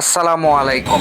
আসসালামু আলাইকুম।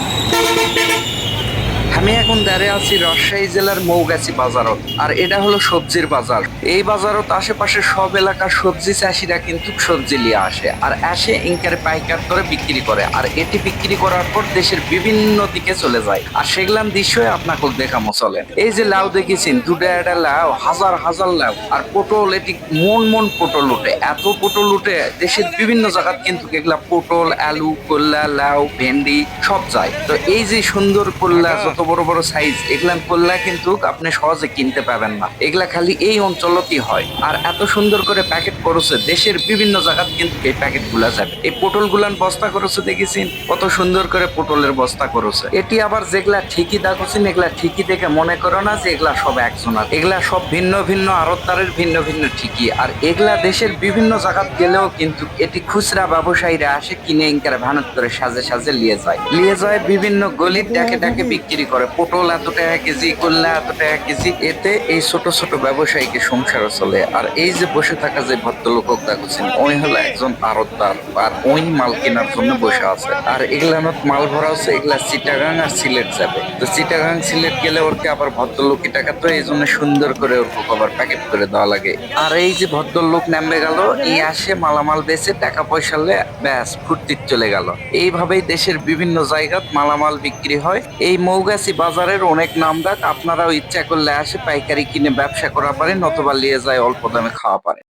আমি এখন দাঁড়িয়ে আছি রাজশাহী জেলার মৌগাছি বাজারত আর এটা হলো সবজির বাজার। এই বাজারত আশেপাশে সব এলাকার সবজি চাষিরা কিন্তু সবজি নিয়ে আসে আর আসে ইনকারে পাইকার করে বিক্রি করে আর এটি বিক্রি করার পর দেশের বিভিন্ন দিকে চলে যায়। আর সেগুলান দৃশ্যই আপনাকে দেখামো চলেন। এই যে লাউ দেখেছেন দুটা একটা লাউ হাজার হাজার লাউ আর পটল এটি মন মন পটল উঠে। এত পটল উঠে দেশের বিভিন্ন জায়গাত কিন্তু এগুলা পটল আলু কল্লা লাউ ভেন্ডি সব যায়। তো এই যে সুন্দর কল্লা যত বড় বড় সাইজ এগুলা কল্লা কিন্তু আপনি সহজে কিনতে পাবেন না। এগুলা খালি এই অঞ্চলতেই হয়। আর এত সুন্দর করে প্যাকেট করেছে, দেশের বিভিন্ন জায়গাত কিন্তু এই প্যাকেটগুলা যাবে। এই পটল গুলান বস্তা করেছে, দেখেছেন? কত সুন্দর করে পটলের বস্তা করেছে। এটি আবার যেগুলা ঠিকই দেখছেন, এগুলা ঠিকই দেখে মনে করো না যে এগুলা সব একজনের। এগুলা সব ভিন্ন ভিন্ন আড়তদারের ভিন্ন ভিন্ন ঠিকই। আর এগুলা দেশের বিভিন্ন জায়গাত গেলেও কিন্তু এটি খুচরা ব্যবসায়ীরা আসে, কিনে ইনকারে ভানত করে সাজে সাজে নিয়ে যায়। নিয়ে যায় বিভিন্ন গলির ডাকে ডাকে বিক্রি করে। পটল এত টাকা কেজি কল্যা এত টাকা কেজি, এতে এই ছোট ছোট ব্যবসায়ীকে সংসার চলে। আর এই যে বসে থাকা যে ভদ্রলোক দেখছেন ওই হলো একজন আড়তদার, আর ওই মাল কেনার জন্য বসে আছে। আর এগুলানত মাল ভরা আছে এগুলা চিটাগাং আর সিলেট যাবে। তো চিটাগাং, সিলেট গেলে ওরকে আবার ভদ্রলোকের টাকা তো এই জন্য সুন্দর করে ওর আবার প্যাকেট করে দেওয়া লাগে। আর এই যে ভদ্রলোক নামবে গেল, এই আসে মালামাল বেচে, টাকা পয়সা লে ব্যাস, ফুর্তির চলে গেল। এইভাবেই দেশের বিভিন্ন জায়গাত মালামাল বিক্রি হয়। এই মৌগাছি বাজারের অনেক নাম ডাক আপনারাও ইচ্ছা করলে আসে পাইকারি কিনে ব্যবসা করা পারেন অথবা নিয়ে যায় অল্প দামে খাওয়া পারেন।